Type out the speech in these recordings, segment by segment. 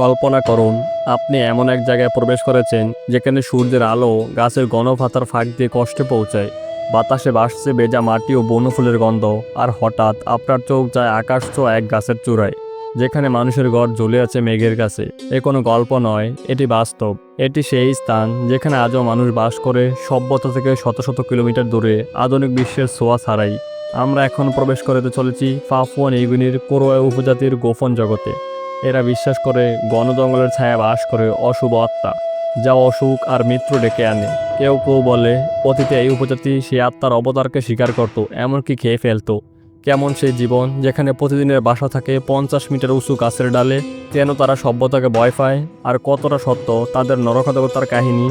কল্পনা করুন, আপনি এমন এক জায়গায় প্রবেশ করেছেন যেখানে সূর্যের আলো গাছের গণভাতার ফাঁক দিয়ে কষ্টে পৌঁছায়। বাতাসে ভাসছে বেজা মাটি ও বনফুলের গন্ধ, আর হঠাৎ আপনার চোখ যায় আকাশ ছোঁয়া এক গাছের চূড়ায়, যেখানে মানুষের ঘর ঝুলে আছে মেঘের কাছে এ কোনো গল্প নয়, এটি বাস্তব। এটি সেই স্থান যেখানে আজও মানুষ বাস করে সভ্যতা থেকে শত শত কিলোমিটার দূরে আধুনিক বিশ্বের ছোঁয়া ছাড়াই। আমরা এখন প্রবেশ করতে চলেছি পাপুয়া নিউগিনির কোরোয়া উপজাতির গোপন জগতে। এরা বিশ্বাস করে গণ জঙ্গলের ছায়া বাস করে অশুভ আত্মা, যা অসুখ আর মিত্র ডেকে আনে। কেউ কেউ বলে, অতীতে এই উপজাতি সেই আত্মার অবতারকে স্বীকার করত, এমনকি খেয়ে ফেলতো। কেমন সেই জীবন যেখানে প্রতিদিনের বাসা থাকে পঞ্চাশ মিটার উঁচু গাছের ডালে কেন তারা সভ্যতাকে ভয় পায়, আর কতটা সত্য তাদের নরখাতকতার কাহিনী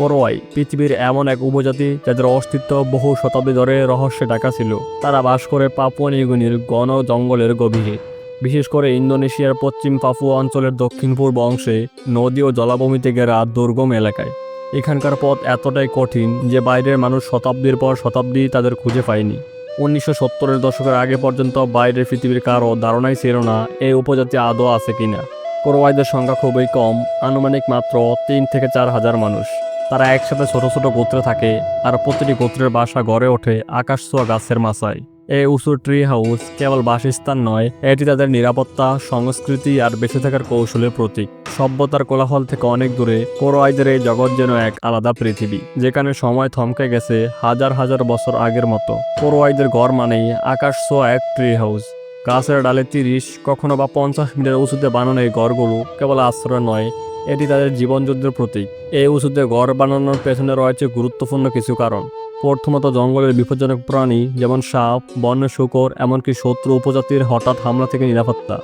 করোয়াই, পৃথিবীর এমন এক উপজাতি যাদের অস্তিত্ব বহু শতাব্দী ধরে রহস্যে ঢাকা ছিল। তারা বাস করে পাপুয়া নিউগিনির গণ জঙ্গলের গভীরে। বিশেষ করে ইন্দোনেশিয়ার পশ্চিম পাপুয়া অঞ্চলের দক্ষিণ পূর্ব অংশে নদী ও জলাভূমিতে ঘেরা দুর্গম এলাকায়। এখানকার পথ এতটাই কঠিন যে বাইরের মানুষ শতাব্দীর পর শতাব্দী তাদের খুঁজে পায়নি। উনিশশো সত্তরের দশকের আগে পর্যন্ত বাইরের পৃথিবীর কারও ধারণাই ছিল না এই উপজাতি আদৌ আছে কিনা। কোরোয়াইদের সংখ্যা খুবই কম, আনুমানিক মাত্র তিন থেকে চার হাজার মানুষ। তারা একসাথে ছোট ছোট গোত্রে থাকে আর প্রতিটি গোত্রের বাসা গড়ে ওঠে আকাশ গাছের মাথায় এই উঁচু ট্রি হাউস কেবল বাসস্থান নয়, এটি তাদের নিরাপত্তা, সংস্কৃতি আর বেঁচে থাকার কৌশলের প্রতীক। সভ্যতার কোলাহল থেকে অনেক দূরে কোরোয়াইদের এই জগৎ যেন এক আলাদা পৃথিবী, যেখানে সময় থমকে গেছে হাজার হাজার বছর আগের মতো। কোরোয়াইদের ঘর মানেই আকাশ এক ট্রি হাউস গাছের ডালে তিরিশ, কখনো বা পঞ্চাশ মিটার উঁচুতে বানানো এই ঘরগুলো কেবল আশ্রয় নয় এটি তাদের জীবনযুদ্ধের প্রতীক। এই উঁচুতে ঘর বানানোর পেছনে রয়েছে গুরুত্বপূর্ণ কিছু কারণ। প্রথমত, জঙ্গলের বিপজ্জনক প্রাণী, যেমন সাপ, বন্য, শুকর, এমনকি শত্রু উপজাতির হঠাৎ হামলা থেকে নিরাপত্তা।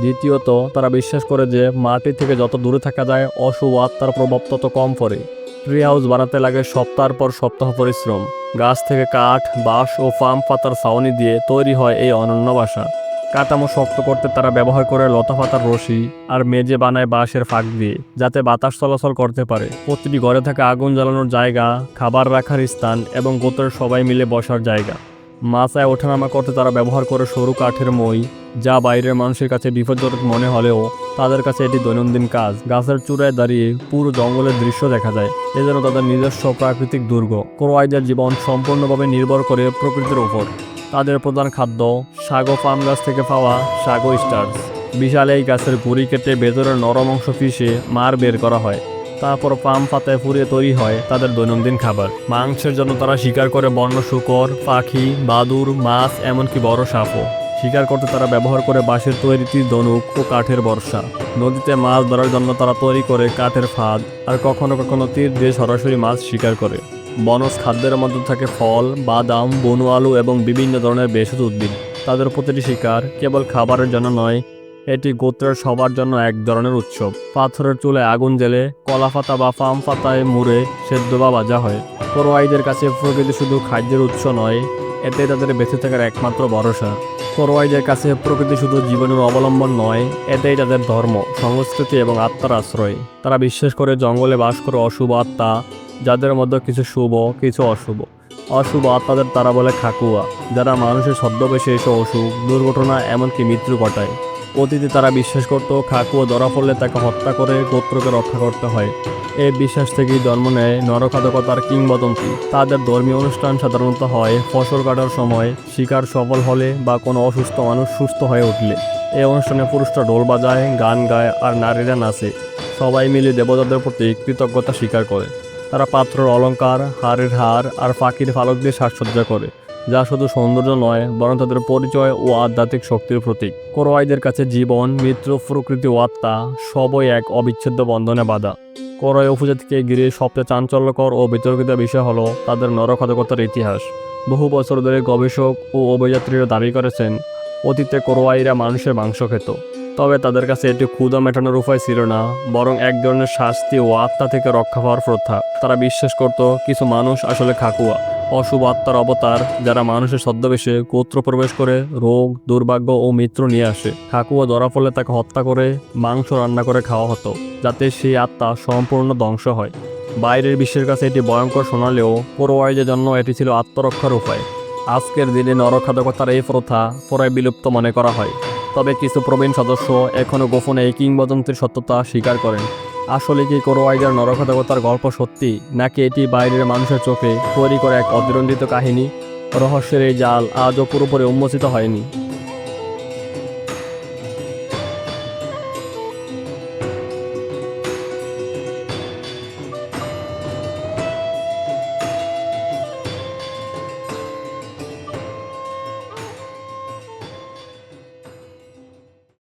দ্বিতীয়ত, তারা বিশ্বাস করে যে মাটি থেকে যত দূরে থাকা যায়, অশুভ আত্মার প্রভাব তত কম পড়ে। ট্রি হাউস বানাতে লাগে সপ্তাহের পর সপ্তাহ পরিশ্রম। গাছ থেকে কাঠ, বাঁশ ও ফার্ম পাতার ছাউনি দিয়ে তৈরি হয় এই অনন্য বাসা। কাঠামো শক্ত করতে তারা ব্যবহার করে লতা পাতার রশি আর মেজে বানায় বাঁশের ফাঁক দিয়ে, যাতে বাতাস চলাচল করতে পারে। প্রতিটি ঘরে থাকা আগুন জ্বালানোর জায়গা, খাবার রাখার স্থান এবং গোত্রের সবাই মিলে বসার জায়গা। মাথায় ওঠানামা করতে তারা ব্যবহার করে সরু কাঠের মই, যা বাইরের মানুষের কাছে বিপজ্জনক মনে হলেও তাদের কাছে এটি দৈনন্দিন কাজ। গাছের চূড়ায় দাঁড়িয়ে পুরো জঙ্গলের দৃশ্য দেখা যায়। এজন্য তাদের নিজস্ব প্রাকৃতিক দুর্গ। কোরোয়াইদের জীবন সম্পূর্ণভাবে নির্ভর করে প্রকৃতির উপর। তাদের প্রধান খাদ্য সাগো ফার্ম গাছ থেকে পাওয়া সাগো স্টার্স বিশাল এই গাছের গুড়ি কেটে ভেতরের নরম অংশ পিষে মার বের করা হয়। তারপর পাম পাতায় পুড়িয়ে তৈরি হয় তাদের দৈনন্দিন খাবার। মাংসের জন্য তারা শিকার করে বন্য, শুকর, পাখি, বাদুর, মাছ, এমনকি বড় সাপও। শিকার করতে তারা ব্যবহার করে বাঁশের তীর ধনুক ও কাঠের বর্ষা নদীতে মাছ ধরার জন্য তারা তৈরি করে কাঠের ফাঁদ, আর কখনো কখনো তীর দিয়ে সরাসরি মাছ শিকার করে। বনজ খাদ্যের মধ্যে থাকে ফল, বাদাম, বনু আলু এবং বিভিন্ন ধরনের ভেষজ উদ্ভিদ। তাদের প্রতিটি শিকার, কেবল খাবারের জন্য নয়, এটি গোত্রের সবার জন্য এক ধরনের উৎসব। পাথরের চুলে আগুন জেলে কলা পাতা বা পাম পাতায় মুড়ে সেদ্ধ বা ভাজা হয়। কোরোয়াইদের কাছে প্রকৃতি শুধু খাদ্যের উৎস নয়, এতে তাদের বেঁচে থাকার একমাত্র ভরসা। কোরোয়াইদের কাছে প্রকৃতি শুধু জীবনের অবলম্বন নয় এটাই তাদের ধর্ম, সংস্কৃতি এবং আত্মার আশ্রয়। তারা বিশ্বাস করে জঙ্গলে বাস করে অশুভ আত্মা যাদের মধ্যে কিছু শুভ, কিছু অশুভ। অশুভ আত্মাদের তারা বলে খাকুয়া যারা মানুষের ছদ্মবেশে এসে অসুখ, দুর্ঘটনা, এমনকি মৃত্যু ঘটায়। অতীতে তারা বিশ্বাস করত খাকুয়া ধরা পড়লে তাকে হত্যা করে গোত্রকে রক্ষা করতে হয়। এই বিশ্বাস থেকেই জন্ম নেয় নরখাদকতার কিংবদন্তি। তাদের ধর্মীয় অনুষ্ঠান সাধারণত হয় ফসল কাটার সময়, শিকার সফল হলে বা কোনো অসুস্থ মানুষ সুস্থ হয়ে উঠলে। এই অনুষ্ঠানে পুরুষরা ঢোল বাজায়, গান গায় আর নারীরা নাচে। সবাই মিলে দেবতাদের প্রতি কৃতজ্ঞতা স্বীকার করে। তারা পাত্রের অলংকার হাড়ের হার আর পাখির ফালক দিয়ে সাজসজ্জা করে, যা শুধু সৌন্দর্য নয়, বরং তাদের পরিচয় ও আধ্যাত্মিক শক্তির প্রতীক। কোরোয়াইদের কাছে জীবন, মিত্র, প্রকৃতি ও আত্মা সবই এক অবিচ্ছেদ্য বন্ধনে বাধা। কোরয় উপজাতিকে ঘিরে সবচেয়ে চাঞ্চল্যকর ও বিতর্কিত বিষয় হলো তাদের নরখাদকতার ইতিহাস। বহু বছর ধরে গবেষক ও অভিযাত্রীরা দাবি করেছেন, অতীতে কোরোয়াইরা মানুষের মাংস খেত। তবে তাদের কাছে এটি ক্ষুদা মেটানোর উপায় ছিল না, বরং এক ধরনের শাস্তি ও আত্মা থেকে রক্ষা পাওয়ার প্রথা। তারা বিশ্বাস করত কিছু মানুষ আসলে খাকুয়া, অশুভ আত্মার অবতার যারা মানুষের ছদ্মবেশে গোত্র প্রবেশ করে রোগ, দুর্ভাগ্য ও মৃত্যু নিয়ে আসে। ঠাকুয়া ধরা পড়লে তাকে হত্যা করে, মাংস রান্না করে খাওয়া হতো, যাতে সেই আত্মা সম্পূর্ণ ধ্বংস হয়। বাইরের বিশ্বের কাছে এটি ভয়ঙ্কর শোনালেও কোরোয়াইদের জন্য এটি ছিল আত্মরক্ষার উপায়। আজকের দিনে নরখাদকতার এই প্রথা পুরাই বিলুপ্ত মনে করা হয়। তবে কিছু প্রবীণ সদস্য এখনও গোপনে এই কিংবদন্তির সত্যতা স্বীকার করেন। আসলে কি কোনো আইডার নরখাদকতার গল্প সত্যি, নাকি এটি বাইরের মানুষের চোখে তৈরি করে এক অতিরঞ্জিত কাহিনী? রহস্যের এই জাল আজও পুরোপুরি উন্মোচিত হয়নি।